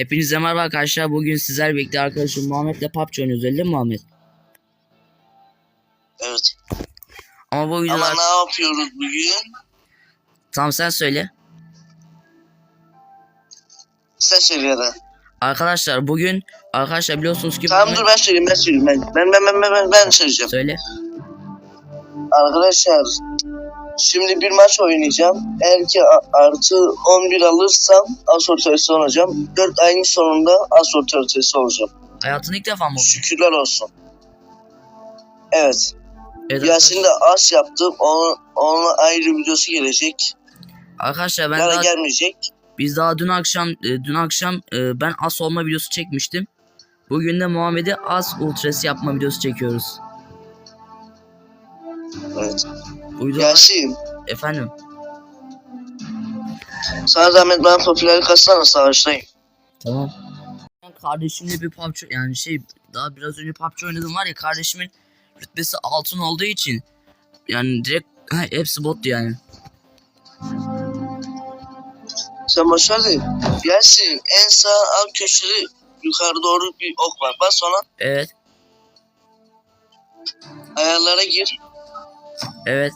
Hepinize merhaba arkadaşlar. Bugün sizler birlikte arkadaşım Muhammed'le PUBG oynuyoruz öyle mi Muhammed? Evet. Ama bu videoda... Ama ne yapıyoruz bugün? Tamam sen söyle. Sen söyle ya da. Arkadaşlar bugün... Arkadaşlar biliyorsunuz ki... Tamam bugün- dur ben söyleyeyim ben söyleyeyim. Ben ben ben ben, ben, ben, ben söyleyeceğim. Söyle. Arkadaşlar şimdi bir maç oynayacağım. Eğer ki artı 11 alırsam as otoritesi olacağım. 4 ayın sonunda as otoritesi olacağım. Hayatın ilk defa mı oldu? Şükürler olsun. Evet. Evet, Yasin de as yaptı. Onun, onun ayrı videosu gelecek. Arkadaşlar ben Yarın daha, gelmeyecek. biz daha dün akşam e, dün akşam e, ben as olma videosu çekmiştim. Bugün de Muhammed'e as ultrası yapma videosu çekiyoruz. Evet. Yasin efendim sana zahmet bana popülerlik katsana savaştayım. tamam. Kardeşimle bir PUBG yani şey daha biraz önce PUBG oynadım var ya kardeşimin rütbesi altın olduğu için yani direkt ha, hepsi bottu yani. Sen boşver de. Yasin en sağ alt köşede yukarı doğru bir ok var. Bas ona. Evet Ayarlara gir. Evet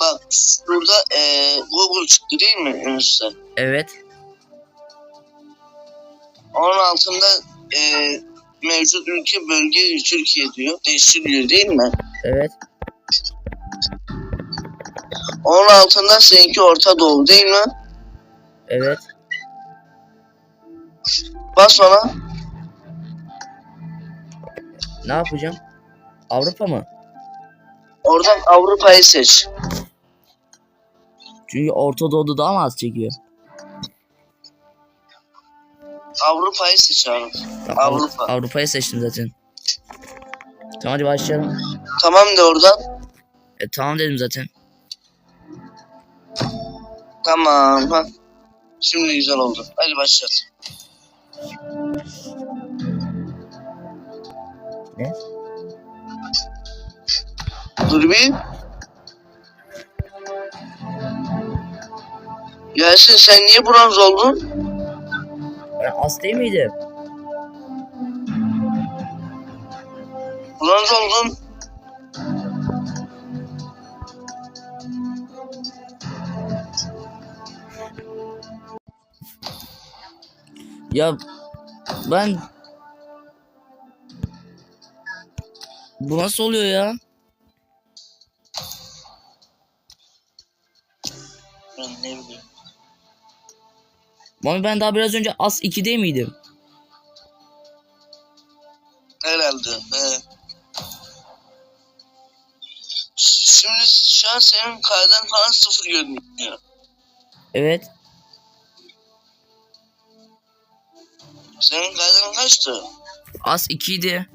Bak burada eee Google çıktı değil mi en üstte? evet Onun altında eee mevcut ülke bölge Türkiye diyor. Değiştiriliyor değil mi? evet Onun altında seninki Orta Doğu değil mi? evet Bas ona. ne yapacağım? Avrupa mı? Oradan Avrupa'yı seç. Çünkü Orta Doğu'da daha mı az çekiyor? Avrupa'yı seç abi. Tamam, Avrupa. Avrupa'yı seçtim zaten. Tamam hadi başlayalım. Tamam de oradan. E, tamam dedim zaten. Tamam. Ha. Şimdi güzel oldu. Hadi başlat. Ne? Dur bir. Yasin sen niye bronz oldun? Ben az değil miydim? Bronz oldun. Ya ben Bu nasıl oluyor ya? Ben ne bileyim. Mami ben daha biraz önce as 2'de miydim? Herhalde. He. Şimdi şu an senin kaydan falan sıfır görünüyor. Evet. Senin kaydan kaçtı? As 2 idi.